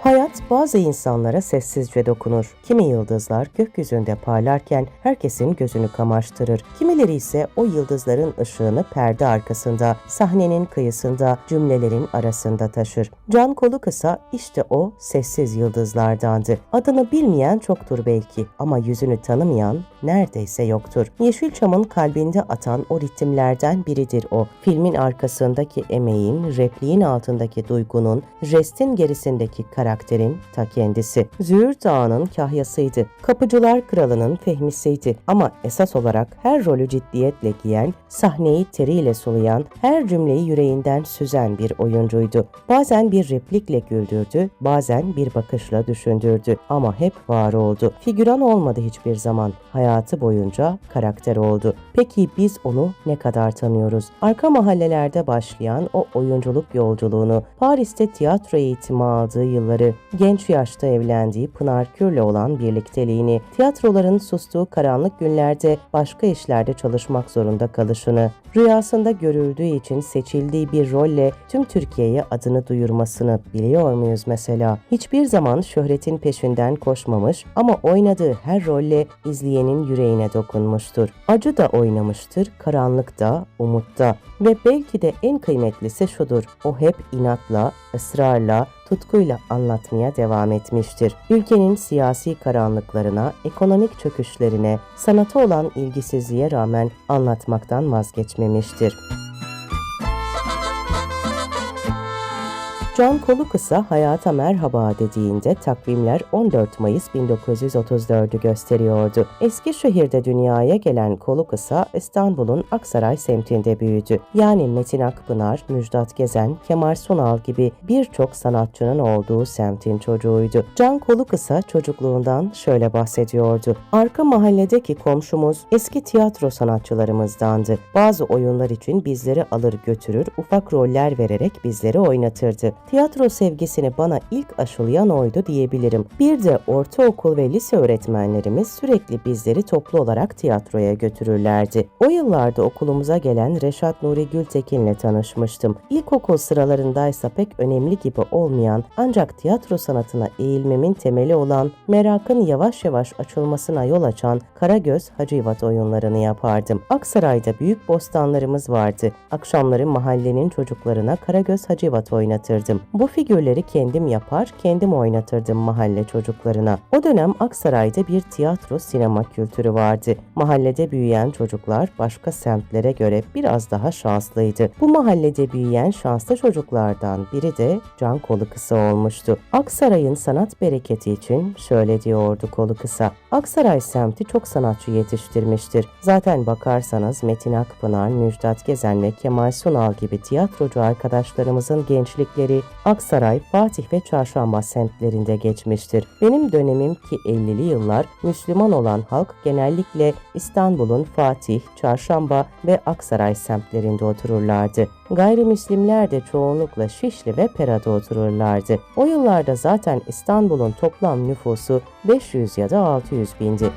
Hayat bazı insanlara sessizce dokunur. Kimi yıldızlar gökyüzünde parlarken herkesin gözünü kamaştırır. Kimileri ise o yıldızların ışığını perde arkasında, sahnenin kıyısında, cümlelerin arasında taşır. Can kolu kısa işte o sessiz yıldızlardandı. Adını bilmeyen çoktur belki ama yüzünü tanımayan neredeyse yoktur. Yeşilçam'ın kalbinde atan o ritimlerden biridir o. Filmin arkasındaki emeğin, repliğin altındaki duygunun, jestin gerisindeki karakterin ta kendisi. Züğürt Ağa'nın kahyasıydı. Kapıcılar Kralı'nın fehmisiydi. Ama esas olarak her rolü ciddiyetle giyen, sahneyi teriyle sulayan, her cümleyi yüreğinden süzen bir oyuncuydu. Bazen bir replikle güldürdü, bazen bir bakışla düşündürdü. Ama hep var oldu. Figüran olmadı hiçbir zaman. Hayatı boyunca karakter oldu. Peki biz onu ne kadar tanıyoruz? Arka mahallelerde başlayan o oyunculuk yolculuğunu, Paris'te tiyatro eğitimi aldığı yılları, genç yaşta evlendiği Pınar Kür'le olan birlikteliğini, tiyatroların sustuğu karanlık günlerde başka işlerde çalışmak zorunda kalışını, rüyasında görüldüğü için seçildiği bir rolle tüm Türkiye'ye adını duyurmasını biliyor muyuz mesela? Hiçbir zaman şöhretin peşinden koşmamış ama oynadığı her rolle izleyenin yüreğine dokunmuştur. Acı da oynamıştır, karanlık da, umut da. Ve belki de en kıymetlisi şudur. O hep inatla, ısrarla, tutkuyla anlatmaya devam etmiştir. Ülkenin siyasi karanlıklarına, ekonomik çöküşlerine, sanata olan ilgisizliğe rağmen anlatmaktan vazgeçmemiştir. Can kolu kısa hayata merhaba dediğinde takvimler 14 Mayıs 1934'ü gösteriyordu. Eskişehir'de dünyaya gelen kolu kısa İstanbul'un Aksaray semtinde büyüdü. Yani Metin Akpınar, Müjdat Gezen, Kemal Sunal gibi birçok sanatçının olduğu semtin çocuğuydu. Can kolu kısa çocukluğundan şöyle bahsediyordu. Arka mahalledeki komşumuz eski tiyatro sanatçılarımızdandı. Bazı oyunlar için bizleri alır götürür, ufak roller vererek bizleri oynatırdı. Tiyatro sevgisini bana ilk aşılayan oydu diyebilirim. Bir de ortaokul ve lise öğretmenlerimiz sürekli bizleri toplu olarak tiyatroya götürürlerdi. O yıllarda okulumuza gelen Reşat Nuri Gültekin'le tanışmıştım. İlkokul sıralarındaysa pek önemli gibi olmayan ancak tiyatro sanatına eğilmemin temeli olan merakın yavaş yavaş açılmasına yol açan Karagöz Hacivat oyunlarını yapardım. Aksaray'da büyük bostanlarımız vardı. Akşamları mahallenin çocuklarına Karagöz Hacivat oynatırdım. Bu figürleri kendim yapar, kendim oynatırdım mahalle çocuklarına. O dönem Aksaray'da bir tiyatro sinema kültürü vardı. Mahallede büyüyen çocuklar başka semtlere göre biraz daha şanslıydı. Bu mahallede büyüyen şanslı çocuklardan biri de Can Kolu Kısa olmuştu. Aksaray'ın sanat bereketi için şöyle diyordu Kolu Kısa. Aksaray semti çok sanatçı yetiştirmiştir. Zaten bakarsanız Metin Akpınar, Müjdat Gezen ve Kemal Sunal gibi tiyatrocu arkadaşlarımızın gençlikleri Aksaray, Fatih ve Çarşamba semtlerinde geçmiştir. Benim dönemim ki 50'li yıllar Müslüman olan halk genellikle İstanbul'un Fatih, Çarşamba ve Aksaray semtlerinde otururlardı. Gayrimüslimler de çoğunlukla Şişli ve Pera'da otururlardı. O yıllarda zaten İstanbul'un toplam nüfusu 500 ya da 600 bindi.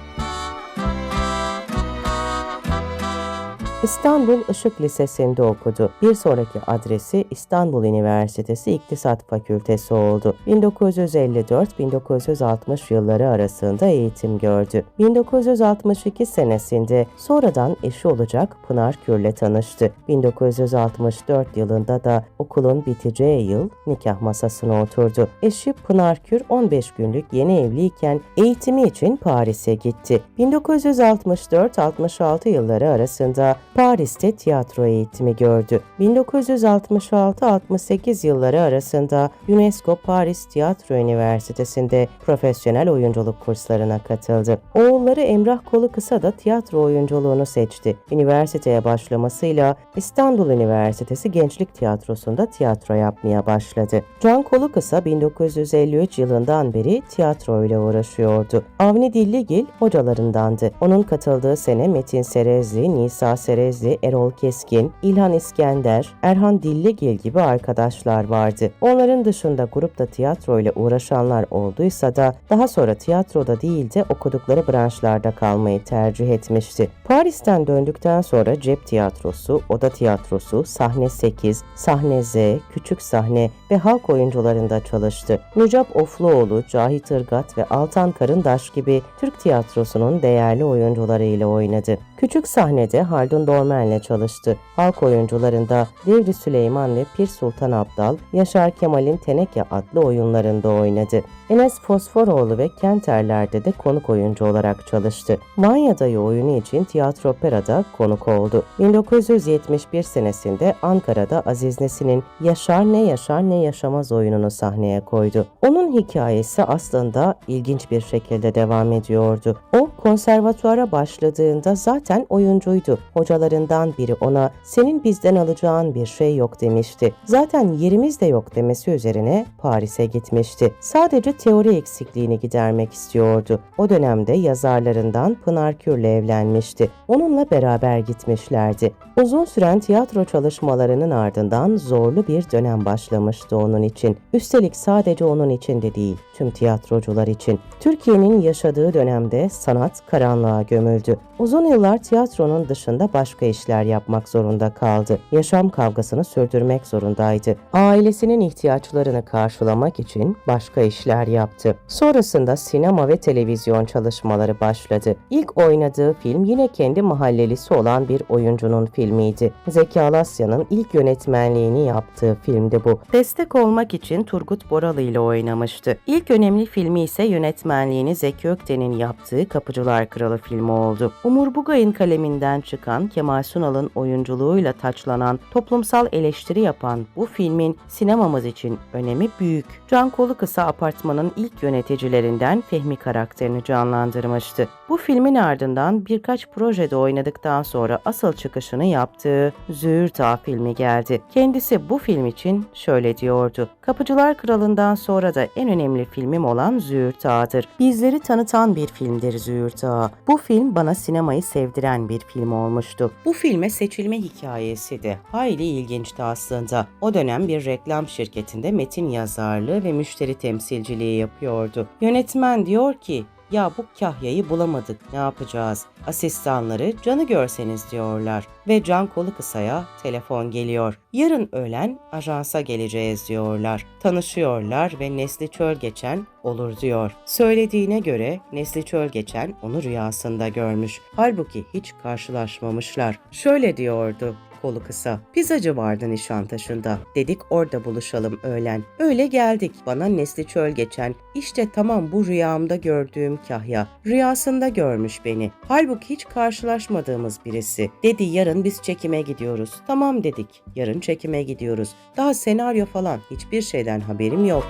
İstanbul Işık Lisesi'nde okudu. Bir sonraki adresi İstanbul Üniversitesi İktisat Fakültesi oldu. 1954-1960 yılları arasında eğitim gördü. 1962 senesinde sonradan eşi olacak Pınar Kür'le tanıştı. 1964 yılında da okulun biteceği yıl nikah masasına oturdu. Eşi Pınar Kür 15 günlük yeni evliyken eğitimi için Paris'e gitti. 1964-66 yılları arasında Paris'te tiyatro eğitimi gördü. 1966-68 yılları arasında UNESCO Paris Tiyatro Üniversitesi'nde profesyonel oyunculuk kurslarına katıldı. Oğulları Emrah Kolu Kısa da tiyatro oyunculuğunu seçti. Üniversiteye başlamasıyla İstanbul Üniversitesi Gençlik Tiyatrosu'nda tiyatro yapmaya başladı. Can Kolu Kısa 1953 yılından beri tiyatro ile uğraşıyordu. Avni Dilligil hocalarındandı. Onun katıldığı sene Metin Serezli, Nisa Serezli Erol Keskin, İlhan İskender, Erhan Dilligil gibi arkadaşlar vardı. Onların dışında grupta tiyatro ile uğraşanlar olduysa da daha sonra tiyatroda değil de okudukları branşlarda kalmayı tercih etmişti. Paris'ten döndükten sonra cep tiyatrosu, oda tiyatrosu, sahne 8, sahne Z, küçük sahne ve halk oyuncularında çalıştı. Nucap Ofluoğlu, Cahit Irgat ve Altan Karındaş gibi Türk tiyatrosunun değerli oyuncularıyla oynadı. Küçük sahnede Haldun Dormen'le çalıştı. Halk oyuncularında Devri Süleyman ve Pir Sultan Abdal, Yaşar Kemal'in Teneke adlı oyunlarında oynadı. Enes Fosforoğlu ve Kenterler'de de konuk oyuncu olarak çalıştı. Manya oyunu için Tiyatro Opera'da konuk oldu. 1971 senesinde Ankara'da Aziz Nesin'in Yaşar Ne Yaşar Ne Yaşamaz oyununu sahneye koydu. Onun hikayesi aslında ilginç bir şekilde devam ediyordu. O konservatuara başladığında zaten oyuncuydu. Hocalarından biri ona senin bizden alacağın bir şey yok demişti. Zaten yerimiz de yok demesi üzerine Paris'e gitmişti. Sadece teori eksikliğini gidermek istiyordu. O dönemde yazarlarından Pınar Kür'le evlenmişti. Onunla beraber gitmişlerdi. Uzun süren tiyatro çalışmalarının ardından zorlu bir dönem başlamıştı onun için. Üstelik sadece onun için de değil, tüm tiyatrocular için. Türkiye'nin yaşadığı dönemde sanat karanlığa gömüldü. Uzun yıllar tiyatronun dışında başka işler yapmak zorunda kaldı. Yaşam kavgasını sürdürmek zorundaydı. Ailesinin ihtiyaçlarını karşılamak için başka işler yaptı. Sonrasında sinema ve televizyon çalışmaları başladı. İlk oynadığı film yine kendi mahallelisi olan bir oyuncunun filmiydi. Zeki Alasya'nın ilk yönetmenliğini yaptığı filmdi bu. Destek olmak için Turgut Boralı ile oynamıştı. İlk önemli filmi ise yönetmenliğini Zeki Ökten'in yaptığı Kapıcılar Kralı filmi oldu. Umur Bugay'ın kaleminden çıkan Kemal Sunal'ın oyunculuğuyla taçlanan, toplumsal eleştiri yapan bu filmin sinemamız için önemi büyük. Can Kolukısa Apartman'ın ilk yöneticilerinden Fehmi karakterini canlandırmıştı. Bu filmin ardından birkaç projede oynadıktan sonra asıl çıkışını yaptığı Züğürt Ağa filmi geldi. Kendisi bu film için şöyle diyordu. Kapıcılar Kralı'ndan sonra da en önemli filmim olan Züğürt Ağa'dır. Bizleri tanıtan bir filmdir Züğürt Ağa. Bu film bana sinemayı sevdiren bir film olmuştu. Bu filme seçilme hikayesi de hayli ilginçti aslında. O dönem bir reklam şirketinde metin yazarlığı ve müşteri temsilciliği yapıyordu. Yönetmen diyor ki ya bu kahyayı bulamadık ne yapacağız? Asistanları canı görseniz diyorlar. Ve can kolu kısaya telefon geliyor. Yarın öğlen ajansa geleceğiz diyorlar. Tanışıyorlar ve Nesli Çöl geçen olur diyor. Söylediğine göre Nesli Çöl geçen onu rüyasında görmüş. Halbuki hiç karşılaşmamışlar. Şöyle diyordu kolu kısa. Pizzacı vardı Nişantaşı'nda. Dedik orada buluşalım öğlen. Öyle geldik. Bana Nesli Çöl geçen. İşte tamam bu rüyamda gördüğüm kahya. Rüyasında görmüş beni. Halbuki hiç karşılaşmadığımız birisi. Dedi yarın biz çekime gidiyoruz. Tamam dedik. Yarın çekime gidiyoruz. Daha senaryo falan hiçbir şeyden haberim yok.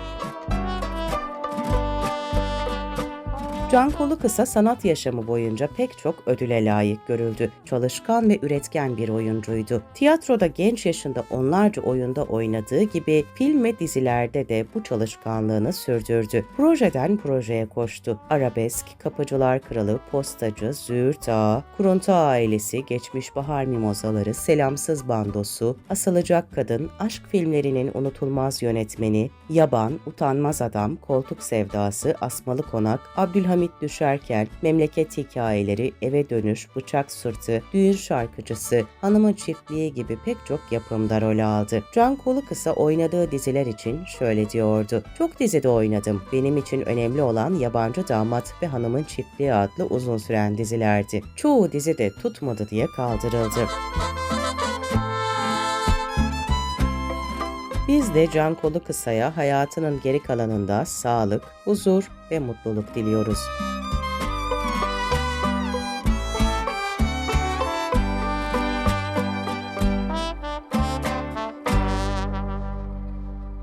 Can Kolu Kısa sanat yaşamı boyunca pek çok ödüle layık görüldü. Çalışkan ve üretken bir oyuncuydu. Tiyatroda genç yaşında onlarca oyunda oynadığı gibi film ve dizilerde de bu çalışkanlığını sürdürdü. Projeden projeye koştu. Arabesk, Kapıcılar Kralı, Postacı, Züğürt Ağa, Kuruntu Ailesi, Geçmiş Bahar Mimozaları, Selamsız Bandosu, Asılacak Kadın, aşk filmlerinin unutulmaz yönetmeni, Yaban, Utanmaz Adam, Koltuk Sevdası, Asmalı Konak, Abdülhamit Düşerken, Memleket Hikayeleri, Eve Dönüş, Bıçak Sırtı, Düğün Şarkıcısı, Hanımın Çiftliği gibi pek çok yapımda rol aldı. Can Kolukısa oynadığı diziler için şöyle diyordu. Çok dizide oynadım. Benim için önemli olan Yabancı Damat ve Hanımın Çiftliği adlı uzun süren dizilerdi. Çoğu dizi de tutmadı diye kaldırıldı. Biz de Can Kolu Kısa'ya hayatının geri kalanında sağlık, huzur ve mutluluk diliyoruz.